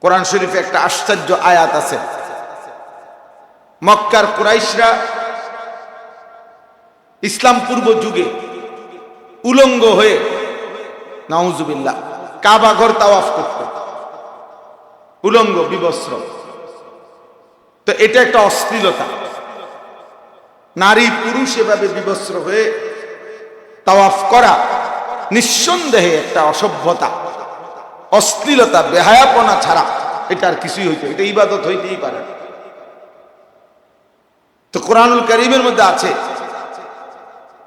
কোরআন শরীফে একটা আশ্চর্য আয়াত আছে। মক্কার কুরাইশরা ইসলাম পূর্ব যুগে উলঙ্গ হয়ে, নাউজুবিল্লাহ, কাবা ঘর তাওয়াফ করত। উলঙ্গ, বিবস্ত্র। তো এটা একটা অশ্লীলতা। নারী, পুরুষ এভাবে বিবস্ত্র হয়ে তাওয়াফ করা নিঃসন্দেহে একটা অসভ্যতা। অশ্লীলতা, বেহায়াপনা ছাড়া এটা আর কিছুই হইতো এটা ইবাদত হইতেই পারে। তো কোরআনুল করিমের মধ্যে আছে।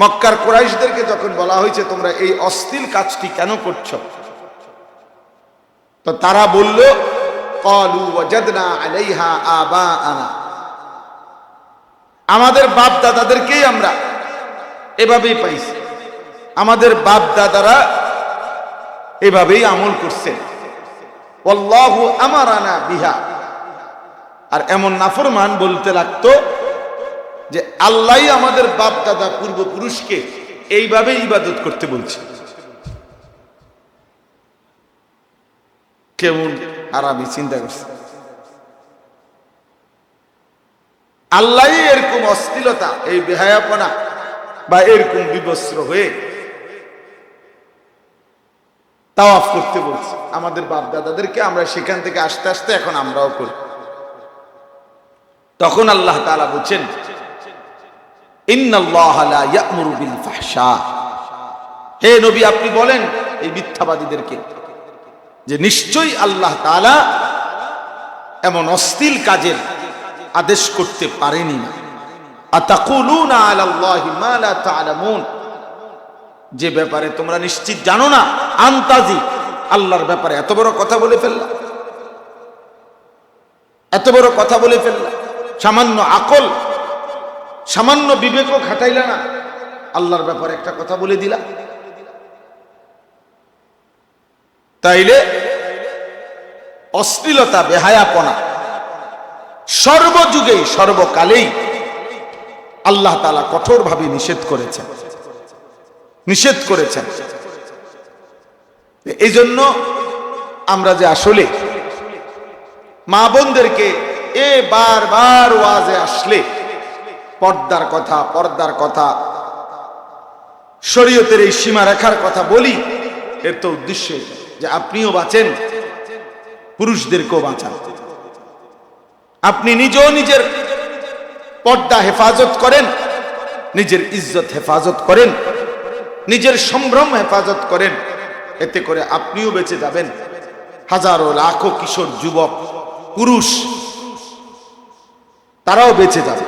মক্কার কোরাইশদেরকে যখন বলা হয়েছে, তোমরা এই অশ্লীল কাজটি কেন করছ? তো তারা বলল, কলু ওয়াজাদনা আলাইহা আবা আমাদের বাপ দাদাদেরকেই আমরা এভাবেই পাইছি। আমাদের বাপ দাদারা এভাবেই আমল করছেন অল্লাহু আমারানা বিহা। আর এমন নাফরমান বলতে লাগতো যে আল্লাহ আমাদের বাপ দাদা পূর্বপুরুষকে এইভাবে ইবাদত করতে বলছে। কেমন আর আমি চিন্তা করছি। আল্লাহ এরকম অস্থিরতা এই বেহায়াপনা বা এরকম বিবস্ত্র হয়ে তাওয়াফ করতে বলছে। আমাদের বাপ দাদাদেরকে আমরা সেখান থেকে আস্তে আস্তে এখন আমরাও করি। তখন আল্লাহ তাআলা বলছেন হে নবী, আপনি বলেন এই মিথ্যাবাদীদেরকে যে নিশ্চয়ই আল্লাহ তাআলা এমন অশ্লীল কাজের আদেশ করতে পারেনি না। আতাকুলুনা আলাল্লাহি মা লা তা'লামুন যে ব্যাপারে তোমরা নিশ্চিত জানো না, আন্তাজি, আল্লাহর ব্যাপারে এত বড় কথা বলে ফেললা। এত বড় কথা বলে ফেললা। সামান্য আকল, সামান্য বিবেকও খাটাইলা না। আল্লাহর ব্যাপারে একটা কথা বলে দিলা। তাইলে অশ্লীলতা, বেহায়াপনা, সর্বযুগেই, সর্বকালেই আল্লাহ তালা কঠোরভাবে নিষেধ করেছেন। নিষেধ করেছেন। এই জন্য আমরা যে আসলে মা বোনদেরকে এ বারবার ওয়াজে আসলে, পর্দার কথা পর্দার কথা, শরীয়তের এই সীমা রেখার কথা বলি, এর তো উদ্দেশ্য যে আপনিও বাঁচেন, পুরুষদেরকেও বাঁচান। আপনি নিজেও নিজের পর্দা হেফাজত করেন, নিজের ইজ্জত হেফাজত করেন নিজের সম্ভ্রম হেফাজত করেন। এতে করে আপনিও বেঁচে যাবেন। হাজারো লাখো কিশোর যুবক, পুরুষ, তারাও বেঁচে যাবে।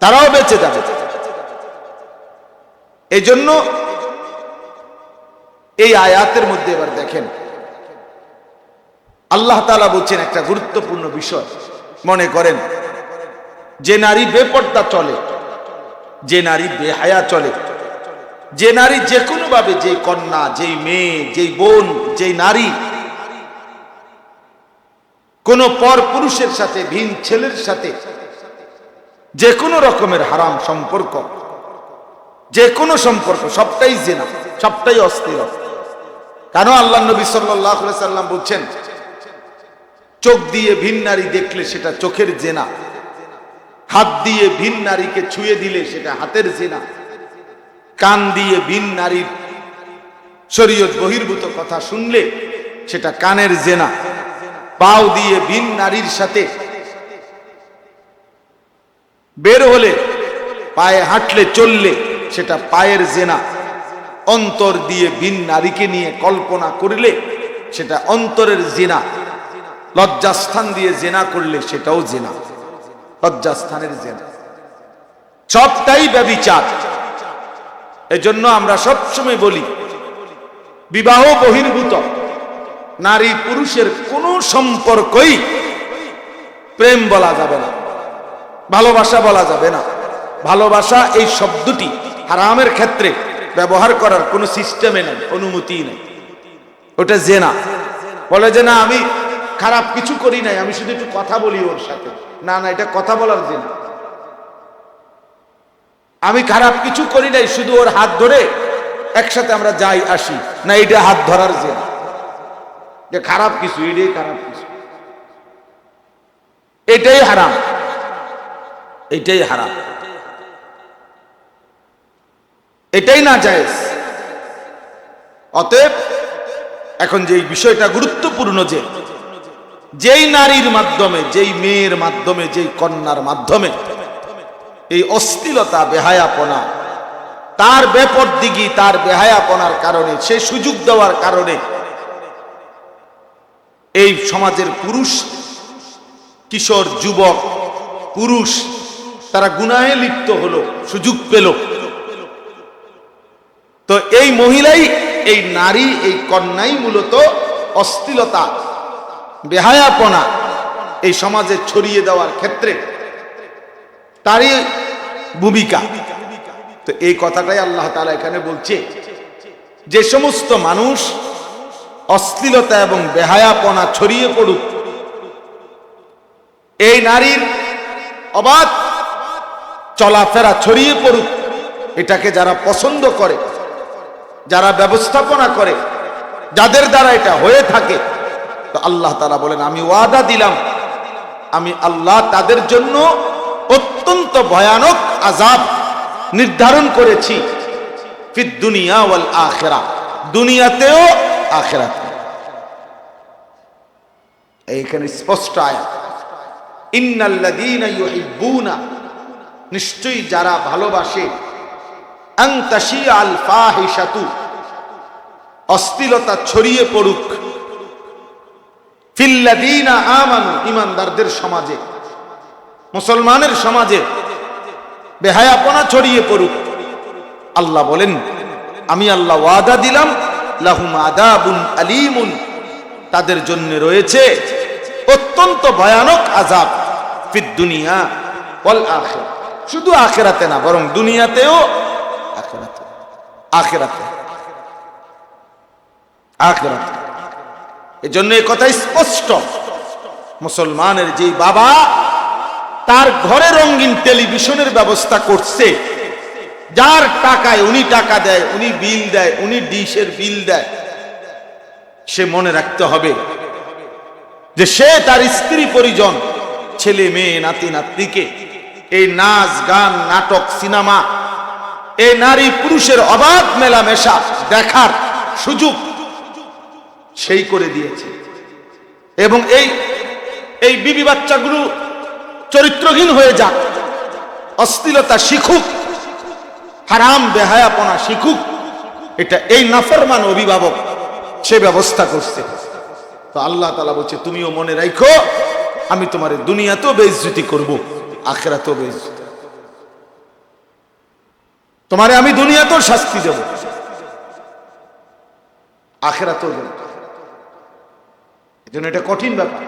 তারাও বেঁচে যাবে। এই জন্য এই আয়াতের মধ্যে এবার দেখেন, আল্লাহ তালা বলছেন একটা গুরুত্বপূর্ণ বিষয়। মনে করেন, যে নারী বেপর্দা চলে, যে নারী বেহায়া চলে যে নারী যে কোনো ভাবে, যে কন্যা, যেই মেয়ে, যেই বোন, যেই নারী, কোন পর পুরুষের সাথে, ভিন ছেলের সাথে যে কোনো রকমের হারাম সম্পর্ক যে কোনো সম্পর্ক, সবটাই জেনা, সবটাই অস্থির। কেন আল্লাহ নবী সাল্লাম বলছেন, চোখ দিয়ে ভিন নারী দেখলে সেটা চোখের জেনা, হাত দিয়ে ভিন নারীকে ছুঁয়ে দিলে সেটা হাতের জেনা। কান দিয়ে ভিন নারীর শরীয়ত বহির্ভূত কথা শুনলে সেটা কানের জেনা। পাও দিয়ে ভিন নারীর সাথে বের হলে, পায়ে হাঁটলে, চললে সেটা পায়ের জেনা। অন্তর দিয়ে ভিন নারীকে নিয়ে কল্পনা করলে সেটা অন্তরের জেনা। লজ্জাস্থান দিয়ে জেনা করলে সেটাও জেনা। লজ্জাস্থানের জেনা। সবটাই ব্যবিচার। এজন্য আমরা সবসময় বলি, বিবাহ বহির্ভূত, নারী পুরুষের কোনো সম্পর্কই প্রেম বলা যাবে না, ভালোবাসা বলা যাবে না। ভালোবাসা এই শব্দটি হারামের ক্ষেত্রে ব্যবহার করার কোনো সিস্টেমে নেই, অনুমতি নেই। ওটা জেনা। বলে যে না, আমি খারাপ কিছু করি নাই, আমি শুধু একটু কথা বলি ওর সাথে। না না, এটা কথা বলার জেনা। আমি খারাপ কিছু করি নাই, শুধু ওর হাত ধরে একসাথে আমরা যাই, আসি। না এটা হাত ধরার যে খারাপ কিছু, এটাই খারাপ কিছু। এটাই হারাম। এটাই হারাম। এটাই না জায়েজ। অতএব, এখন যে বিষয়টা গুরুত্বপূর্ণ যে, যেই নারীর মাধ্যমে, যেই মেয়ের মাধ্যমে, যেই কন্যার মাধ্যমে এই অস্থিলতা, বেহায়াপনা, তার বেপরদিগি, তার বেহায়াপনার কারণে, সে সুযোগ দেওয়ার কারণে, এই সমাজের পুরুষ, কিশোর, যুবক, পুরুষ, তারা গুনাহে লিপ্ত হলো, সুযোগ পেল। তো এই মহিলাই, এই নারী, এই কন্যাই মূলত অস্থিলতা, বেহায়াপনা, এই সমাজে ছড়িয়ে দেওয়ার ক্ষেত্রে তারই ভূমিকা। তো এই কথাটাই আল্লাহ তালা এখানে বলছে যে সমস্ত মানুষ অশ্লীলতা এবং বেহায়াপনা ছড়িয়ে পড়ুক। এই নারীর অবাধ চলাফেরা ছড়িয়ে পড়ুক, এটাকে যারা পছন্দ করে, যারা ব্যবস্থাপনা করে, যাদের দ্বারা এটা হয়ে থাকে, তো আল্লাহ তারা বলেন, আমি ওয়াদা দিলাম, আমি আল্লাহ তাদের জন্য অত্যন্ত ভয়ানক আজাব নির্ধারণ করেছি ফিদ দুনিয়া ওয়াল আখেরা। দুনিয়াতেও আখেরাতে। এইখানে স্পষ্ট আয়াত। ইউহিব্বুনা। নিশ্চয়ই যারা ভালোবাসে তাশিয়া আল ফাহিশাতু। অশ্লীলতা ছড়িয়ে পড়ুক। ফিল্লাযীনা আমানু, ইমানদারদের সমাজে। মুসলমানের সমাজে বেহায়াপনা ছড়িয়ে পড়ুক। আল্লাহ বলেন, আমি আল্লাহ ওয়াদা দিলাম, লাহুম আদাবুন আলিমুন। তাদের জন্য রয়েছে অত্যন্ত ভয়ানক আজাব ফিদ দুনিয়া ওয়াল আখির শুধু আখেরাতে না, বরং দুনিয়াতেও আখেরাতে আখেরাতে আখেরাতে। এজন্য এই কথা স্পষ্ট। মুসলমানের যেই বাবা তার ঘরে রঙিন টেলিভিশনের ব্যবস্থা করছে। যার টাকায় উনি টাকা দেয়, উনি বিল দেয়, উনি ডিশের বিল দেয়, সে মনে রাখতে হবে যে সে তার স্ত্রী পরিজন, ছেলে, মেয়ে, নাতি, নাতনিকে। এই নাচ, গান, নাটক, সিনেমা, এই নারী পুরুষের অবাধ মেলামেশা দেখার সুযোগ সেই করে দিয়েছে। এবং এই এই বিবি বাচ্চাগুলো চরিত্রহীন হয়ে যাক। অশ্লীলতা শিখুক, হারাম বেহায়াপনা শিখুক, এটা এই নাফরমান অভিভাবক সে ব্যবস্থা করছে। তো আল্লাহ তালা বলছে, তুমিও মনে রাখো আমি তোমার দুনিয়াতেও বেইজ্জতি করব, আখেরাতেও বেইজ্জতি। তোমারে আমি দুনিয়াতেও শাস্তি দেব, আখেরাতেও দেব। এটা কঠিন ব্যাপার।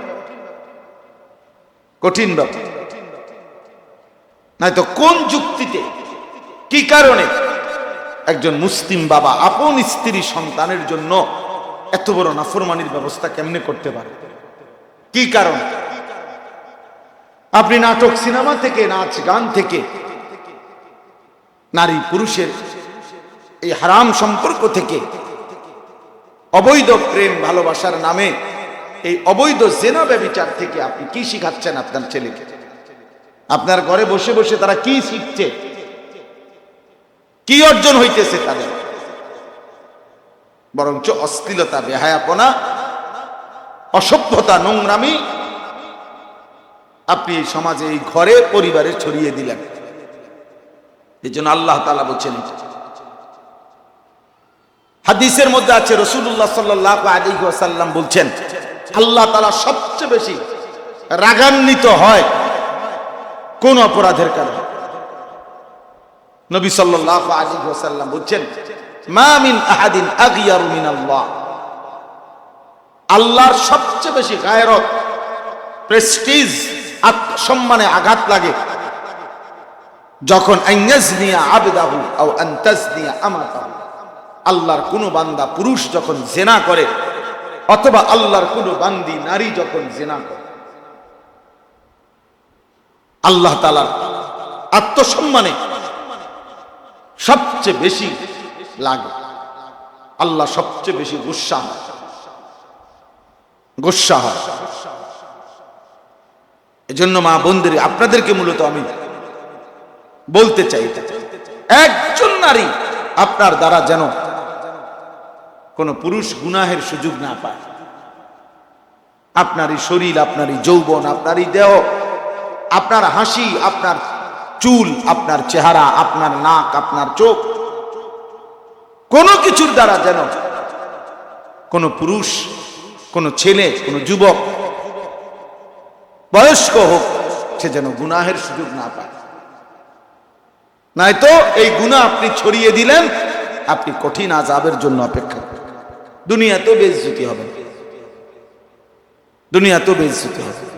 কঠিন ব্যাপার। নয়তো কোন যুক্তিতে, কি কারণে একজন মুসলিম বাবা আপন স্ত্রী সন্তানের জন্য এত বড় নাফরমানির ব্যবস্থা কেমনে করতে পারে? কি কারণ? আপনি নাটক সিনেমা থেকে, নাচ গান থেকে নারী পুরুষের এই হারাম সম্পর্ক থেকে অবৈধ প্রেম ভালোবাসার নামে এই অবৈধ জেনা ব্যবিচার থেকে আপনি কি শিখাচ্ছেন আপনার ছেলেকে? আপনার ঘরে বসে বসে তারা কি শিখছে? কি অর্জন হইতেছে তাদের? বরঞ্চ অশ্লীলতা, বেহায়াপনা, অসভ্যতা, নোংরামি আপনি এই সমাজে, এই ঘরে, পরিবারে ছড়িয়ে দিলেন। এই জন্য আল্লাহ তালা বলছেন, হাদিসের মধ্যে আছে রসুল্লাহ সাল্লাহ আলী সাল্লাম বলছেন আল্লাহ তালা সবচেয়ে বেশি রাগান্বিত হয় কোন অপরাধের কারণে? নবী সাল্লাহ আলী সাল্লাম বলছেন, মা আহাদিন আগিয়ারু মিন আল্লাহ আল্লাহর সবচেয়ে বেশি গায়রত, প্রেস্টিজ, আত্মসম্মানে আঘাত লাগে যখন আবেদাহু আল্লাহর কোনো বান্দা পুরুষ যখন জেনা করে অথবা আল্লাহর কোনো বান্দি, নারী যখন জেনা করে, আল্লাহ তালার আত্মসম্মানে সবচেয়ে বেশি লাগে। আল্লাহ সবচেয়ে বেশি গুসা হয়। গোসা হয়। এজন্য মা বোনদের, আপনাদেরকে মূলত আমি বলতে চাই একজন নারী আপনার দ্বারা যেন কোন পুরুষ গুনাহের সুযোগ না পায়। আপনারই শরীর আপনারই যৌবন আপনারই দেহ, আপনার হাসি, আপনার চুল, আপনার চেহারা, আপনার নাক, আপনার চোখ, কোনো কিছুর দ্বারা যেন কোনো পুরুষ, কোনো ছেলে, কোনো যুবক, বয়স্ক হোক, সে যেন গুনাহের সুযোগ না পায়। নয়তো এই গুণা আপনি ছড়িয়ে দিলেন, আপনি কঠিন আজাবের জন্য অপেক্ষা করবেন দুনিয়াতেও বেজ্জুতি হবে। দুনিয়াতেও বেজ্জুতি হবে।